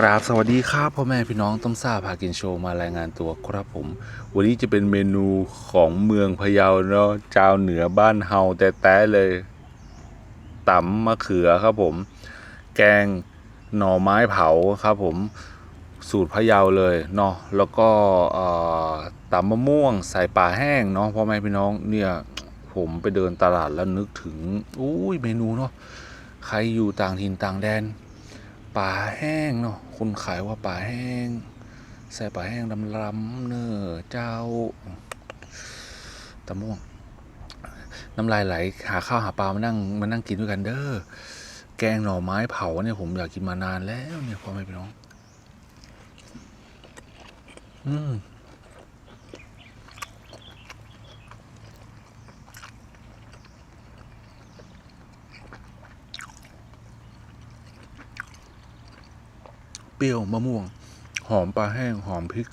กราบสวัสดีครับพ่อแม่พี่น้องต้มซาพากินโชว์มารายงานตัวครับผม วันนี้จะเป็นเมนูของเมืองพะเยาเนาะเจ้าเหนือบ้านเฮาแต่แต่เลยตำมะเขือครับผม แกงหน่อไม้เผาครับผมสูตรพะเยาเลยเนาะแล้วก็ตำมะม่วงใส่ปลาแห้งเนาะพ่อแม่พี่น้องเนี่ยผมไปเดินตลาดแล้วนึกถึงอุ้ยเมนูเนาะใครอยู่ต่างถิ่นต่างแดน ป่าแห้งเนาะคนขายว่าป่าแห้ง ใส่ป่าแห้งดำลำๆเนอเจ้าตะม่วงน้ำลายไหลหาข้าวหาปลามานั่งมานั่งกินด้วยกันเด้อแกงหน่อไม้เผาเนี่ยผมอยากกินมานานแล้วเนี่ยพ่อแม่พี่น้อง อืม เปรี้ยวมะม่วง หอมปลาแห้งหอมพริก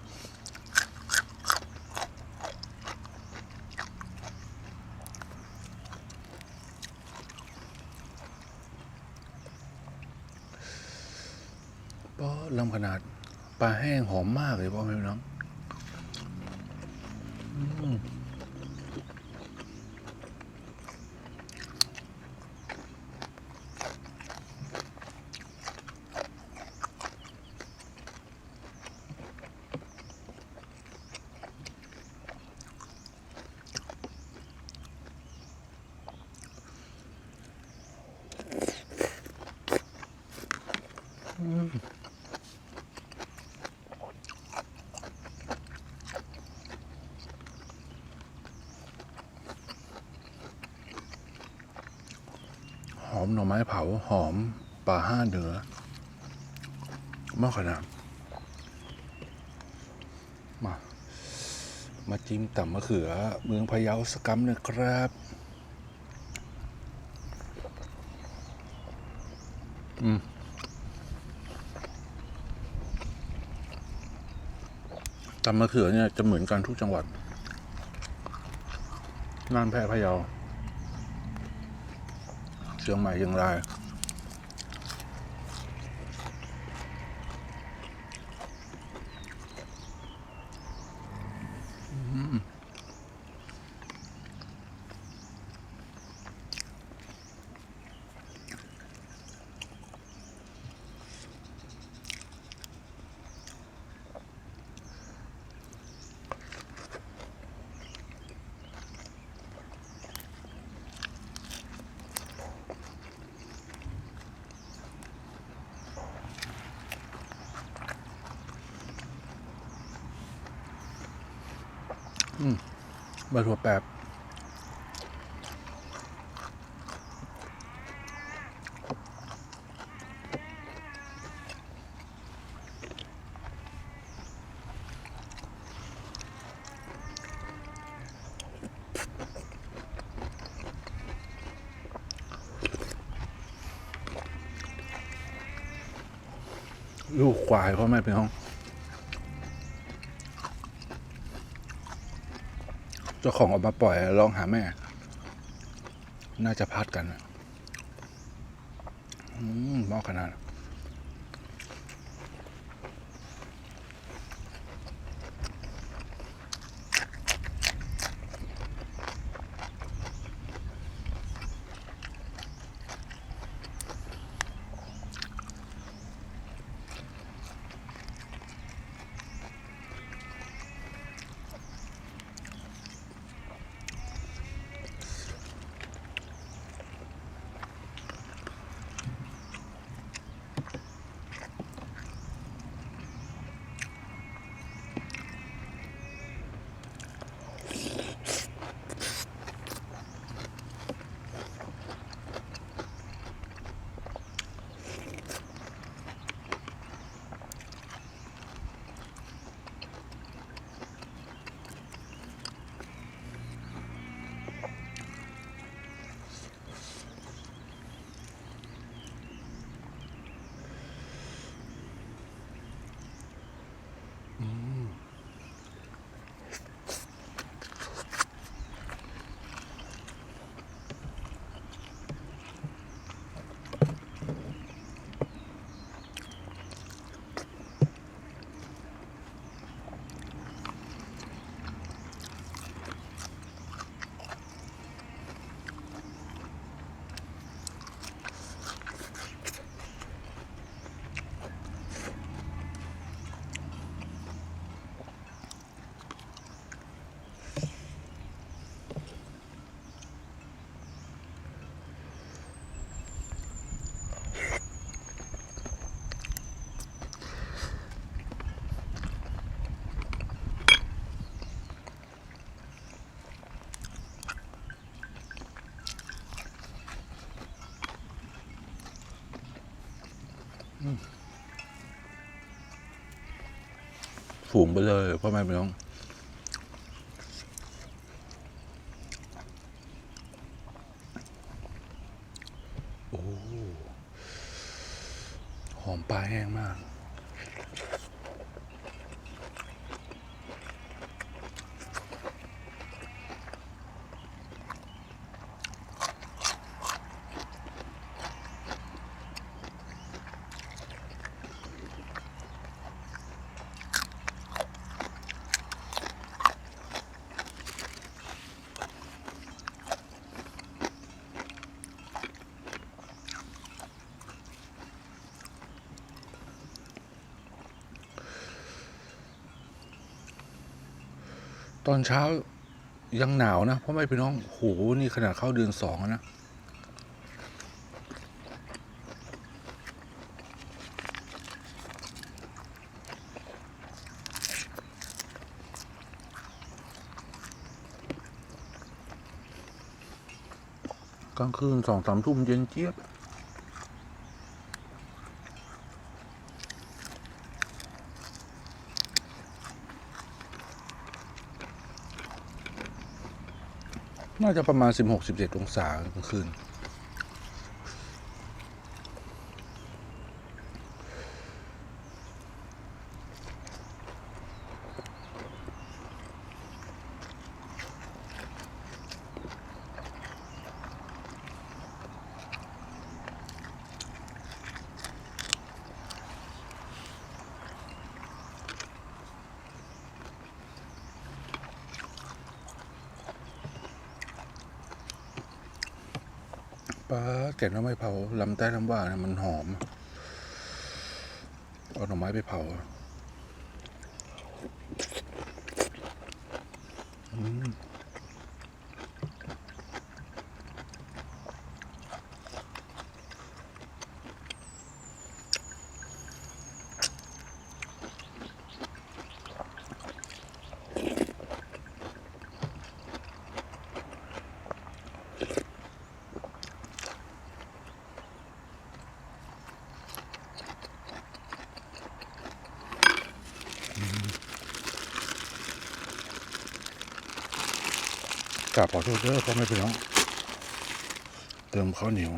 ก็ลำขนาดปลาแห้งหอมมากเลยพ่อแม่น้อง มหน่อไม้เผา หอมปลาห้าเดือมากขนาดมา มาจิ้มต่ำมะเขือ เมืองพะเยาสกกัมนะครับ อืมตำมะเขือเนี่ยจะเหมือนกันทุกจังหวัด น่านแพร่พะเยา เชียงใหม่เชียงราย ใบถั่วแปบลูกควายพ่อแม่พี่น้อง เจ้าของออกมาปล่อยลองหาแม่ น่าจะพัดกันอืมมอขนาด ฝูงไปเลยพ่อแม่พี่น้องโอ้หอมปลาแห้งมาก ตอนเช้ายังหนาวนะพ่อแม่พี่น้องโหนี่ขนาดเข้าเดือนสองนะกลางคืนสองสามทุ่มเย็นเจี๊ยบ น่าจะประมาณ 16-17 องศากลางคืน ปลาแกงหน่อไม้เผาลำใต้ลำว่าเนี่ยมันหอม เอาหน่อไม้ไปเผาอืม กราบขอโทษเด้อพ่อแม่พี่น้องเติมข้าวเหนียว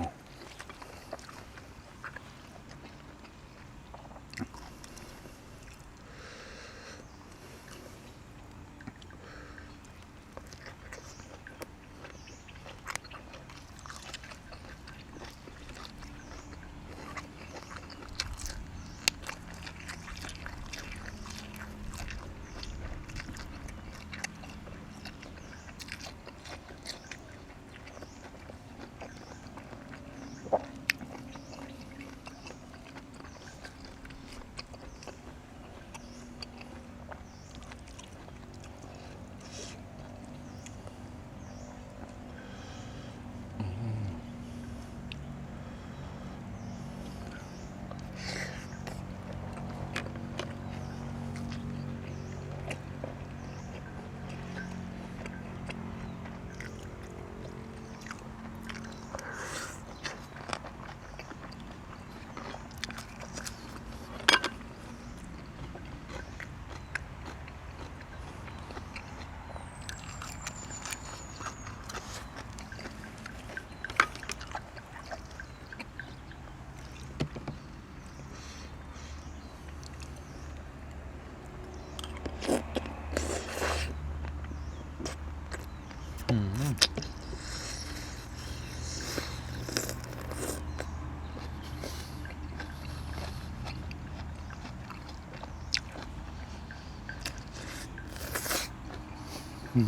ใส่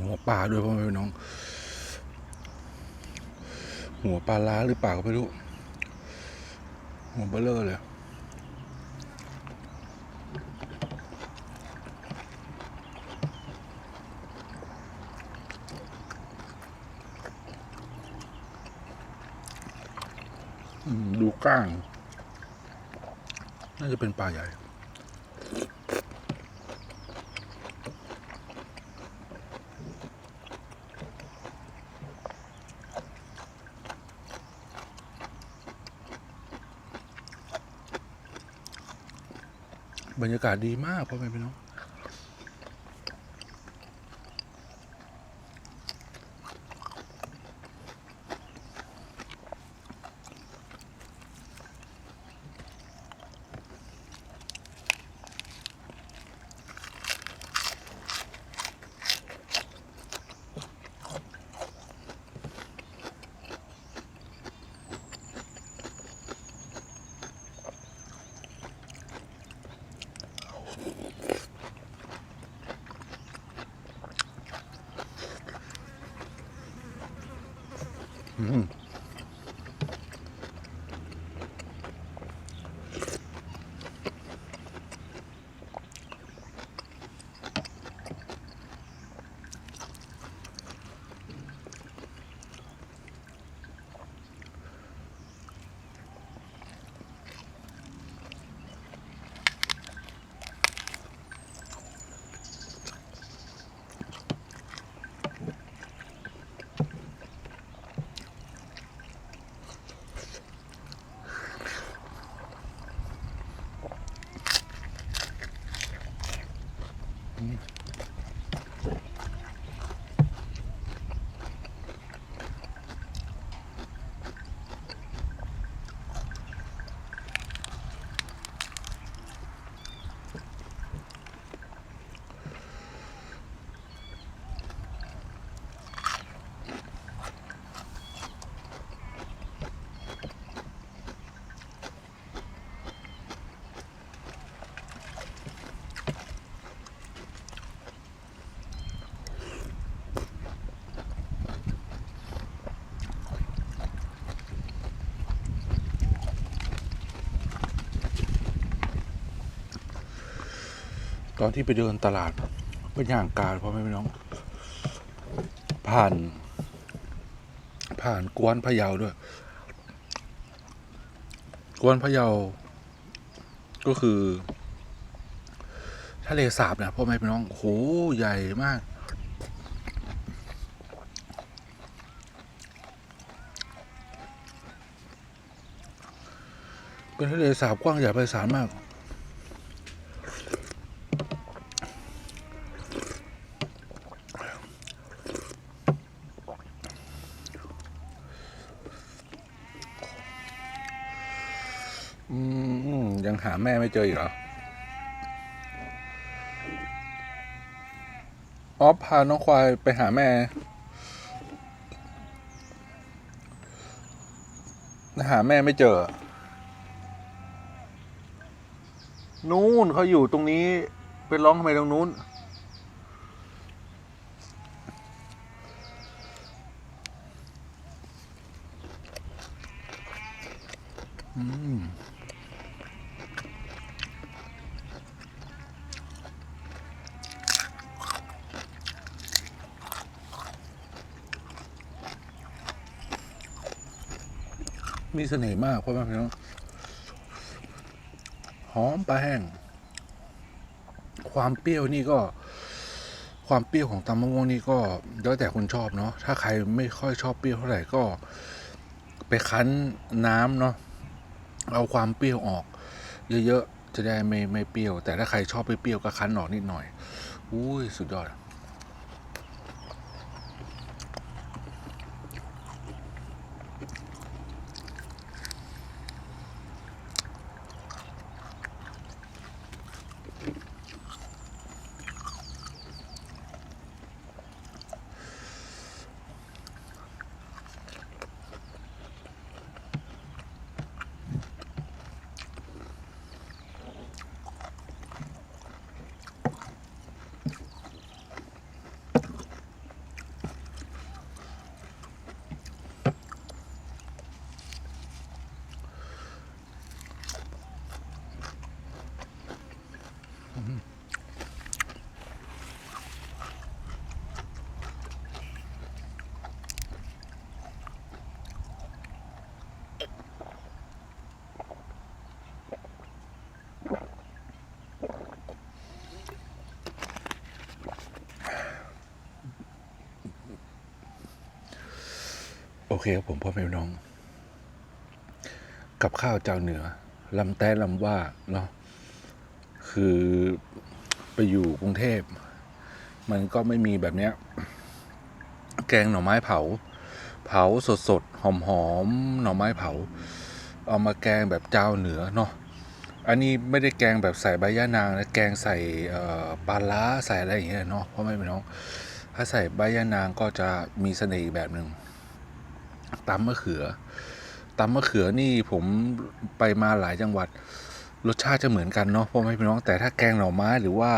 หัวปลาด้วยพ่อแม่พี่น้อง หัวปลาล้าหรือเปล่าก็ไม่รู้ หัวเบลเลอร์เลย ดูก้าง น่าจะเป็นปลาใหญ่บรรยากาศดีมากพ่อแม่พี่น้อง ตอนที่ไปเดินตลาดไปย่างกาดพ่อแม่พี่น้อง ผ่าน ผ่านกวนพะเยาด้วย กวนพะเยา ก็คือทะเลสาบนะพ่อแม่พี่น้องโหใหญ่มาก เป็นทะเลสาบกว้างใหญ่ไพศาลมาก อืม ยังหาแม่ไม่เจออีกเหรอออฟพาน้องควายไปหาแม่ หาแม่ไม่เจอ นู้นเขาอยู่ตรงนี้ไปร้องทำไมตรงนู้น อืม มีเสน่ห์มากเพราะว่าพี่น้องหอมปลาแห้ง ความเปรี้ยวนี่ก็ ความเปรี้ยวของตำมะม่วงนี่ก็แล้วแต่คนชอบเนาะถ้าใครไม่ค่อยชอบเปรี้ยวเท่าไหร่ก็ ไปคั้นน้ำเนาะเอาความเปรี้ยวออก เยอะๆจะได้ไม่ไม่เปรี้ยว แต่ถ้าใครชอบไปเปรี้ยวก็คั้นออกนิดหน่อยอุ้ยสุดยอด โอเคครับผมพ่อแม่พี่น้อง กับข้าวเจ้าเหนือลำแต้ลำว่าเนาะคือไปอยู่กรุงเทพ มันก็ไม่มีแบบเนี้ย แกงหน่อไม้เผา เผาสดสดๆหอมหอมๆหน่อไม้เผา เอามาแกงแบบเจ้าเหนือเนาะอันนี้ไม่ได้แกงแบบใส่ใบย่านางนะแกงใส่ปลาล้าใส่อะไรอย่างเงี้ยเนาะเพราะไม่เป็นน้อง ถ้าใส่ใบย่านางก็จะมีเสน่ห์แบบหนึ่ง ตำมะเขือตำมะเขือนี่ผมไปมาหลายจังหวัด รสชาติจะเหมือนกันเนาะพ่อแม่พี่น้องแต่ถ้าแกงหน่อไม้หรือว่า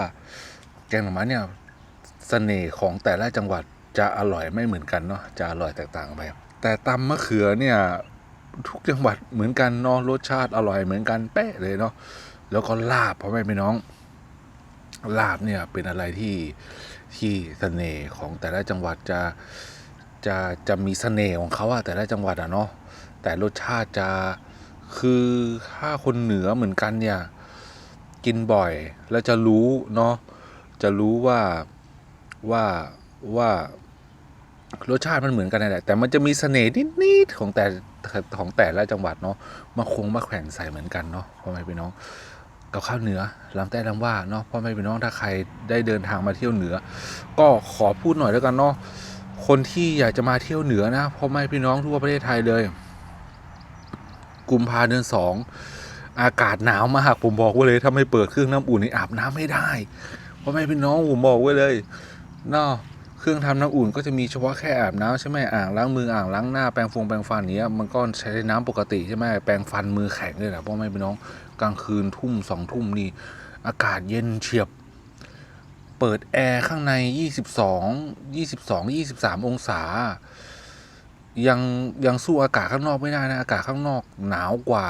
แกงหน่อไม้เนี่ยเสน่ห์ของแต่ละจังหวัดจะอร่อยไม่เหมือนกันเนาะจะอร่อยแตกต่างกันไป แต่ตำมะเขือเนี่ยทุกจังหวัดเหมือนกันเนาะรสชาติอร่อยเหมือนกันเป๊ะเลยเนาะแล้วก็ลาบพ่อแม่พี่น้อง ลาบเนี่ยเป็นอะไรที่ที่เสน่ห์ของแต่ละจังหวัดจะ จะจะมีเสน่ห์ของเขาอะแต่ละจังหวัดอะเนาะแต่รสชาติจะคือถ้าคนเหนือเหมือนกันเนี่ย กินบ่อยแล้วจะรู้เนาะจะรู้ว่าว่าว่ารสชาติมันเหมือนกันนั่นแหละ แต่มันจะมีเสน่ห์นิดๆของแต่ของแต่ละจังหวัดเนาะมาคงมาแขวนใส่เหมือนกันเนาะพ่อแม่พี่น้องกับข้าวเหนือลำแต่ลำว่าเนาะพ่อแม่พี่น้องถ้าใครได้เดินทางมาเที่ยวเหนือ ก็ขอพูดหน่อยแล้วกันเนาะ คนที่อยากจะมาเที่ยวเหนือนะพ่อแม่พี่น้องทั่วประเทศไทยเลยกุมภาเดือนสองอากาศหนาวมากผมบอกไว้เลยถ้าไม่เปิดเครื่องน้ำอุ่นนี่อาบน้ำไม่ได้พ่อแม่พี่น้องผมบอกไว้เลยเนาะเครื่องทำน้ำอุ่นก็จะมีเฉพาะแค่อาบน้ำใช่ไหมอ่างล้างมืออ่างล้างหน้าแปรงฟงแปรงฟันเนี้ยมันก็ใช้น้ำปกติใช่ไหมแปรงฟันมือแข็งเลยแหละพ่อแม่พี่น้องกลางคืนทุ่มสองทุ่มนี่อากาศเย็นเฉียบ เปิดแอร์ข้างใน 22 22 23 องศา ยังยังสู้อากาศข้างนอกไม่ได้นะ อากาศข้างนอกหนาวกว่า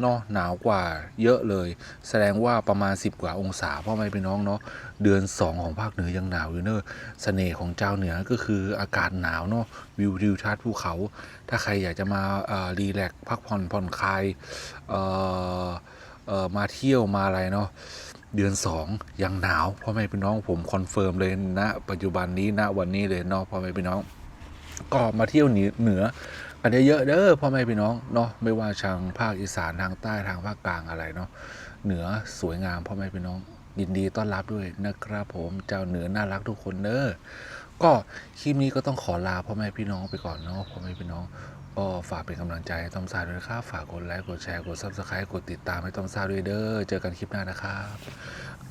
เนาะหนาวกว่าเยอะเลย แสดงว่าประมาณ 10 กว่าองศาพ่อแม่พี่น้องเนาะเดือน 2 ของภาคเหนือยังหนาวอยู่เนอะเสน่ห์ของเจ้าเหนือก็คืออากาศหนาวเนาะวิวทิวทัศน์ภูเขา ถ้าใครอยากจะมาเอ่อรีแลกซ์พักผ่อนผ่อนคลายเอ่อเอ่อมาเที่ยวมาอะไรเนาะ เดือนสองยังหนาวพ่อแม่พี่น้องผมคอนเฟิร์มเลยณปัจจุบันนี้ณวันนี้เลยเนาะพ่อแม่พี่น้อง ก็มาเที่ยวเหนืออกันเยอะๆเด้อพ่อแม่พี่น้องเนาะไม่ว่าทางภาคอีสานทางใต้ทางภาคกลางอะไรเนาะเหนือสวยงามพ่อแม่พี่น้องยินดีต้อนรับด้วยนะครับผมเจ้าเหนือน่ารักทุกคนเด้อก็คลิปนี้ก็ต้องขอลาพ่อแม่พี่น้องไปก่อนเนาะพ่อแม่พี่น้อง ก็ฝากเป็นกำลังใจให้ต้อมซาด้วยนะครับ ฝากกดไลค์ กดแชร์ กดซับสไครต์กดติดตามให้ต้อมซาด้วยเด้อ เจอกันคลิปหน้านะครับ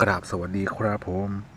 กราบสวัสดีครับผม